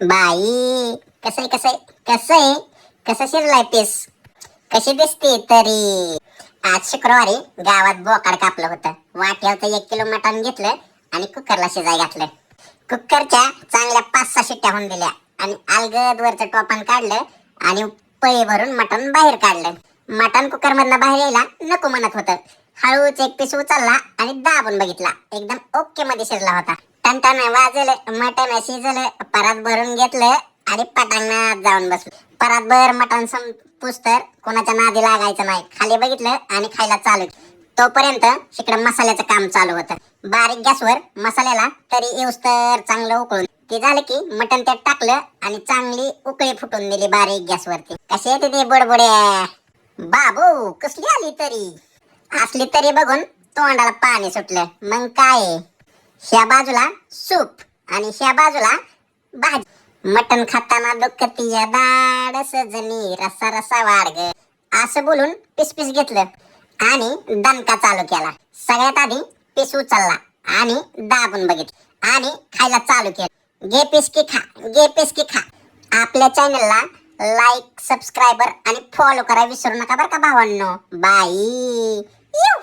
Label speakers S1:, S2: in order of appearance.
S1: बाई कसं आहे कसं आहे कसं आहे कसं शिरलाय पीस कशी दिसते तरी? आज शुक्रवारी गावात बोकाड कापलं होतं. वाट्यावरचं एक किलो मटण घेतलं आणि कुकरला शिजाय घातलं. कुकरच्या चांगल्या पाच सहा शिट्ट्या होऊन दिल्या आणि अलगद वरचं टोपण काढलं आणि पळी भरून मटण बाहेर काढलं. मटण कुकर मधनं बाहेर यायला नको म्हणत होतं. हळूच एक पीस उचलला आणि दाबून बघितला. एकदम ओके मध्ये शिरला होता. टनटन वाजलं मटण शिजलं परत भरून घेतलं आणि पटांगणात जाऊन बसलो. परत भर मटण संपुस्तर कोणाच्या नादी लागायचं नाही. खाली बघितलं आणि खायला चालू तोपर्यंत इकडे मसाल्याचं काम चालू होतं. बारीक गॅसवर मसाल्याला तरी येऊस्तर चांगलं उकळून. ते झालं की मटण त्यात टाकलं आणि चांगली उकळी फुटून दिली बारीक गॅसवरती. कशी येते ते बुडबुड्या? बाबू कसली आली तरी? असली तरी बघून तोंडाला पाणी सुटलं. मग काय? आहे? ह्या बाजूला सूप आणि ह्या बाजूला भाजी. मटण खाताना दुखती या दाड सजनी रसा रसा वाढ असं बोलून पीस पीस घेतलं आणि दणका चालू केला. सगळ्यात आधी पीस उचलला आणि दाबून बघितलं आणि खायला चालू केलं. घे पीस की खा घे पीस की खा. आपल्या चॅनलला लाईक सबस्क्रायबर आणि फॉलो करा विसरू नका बरं का भावांनो. बाई. येऊ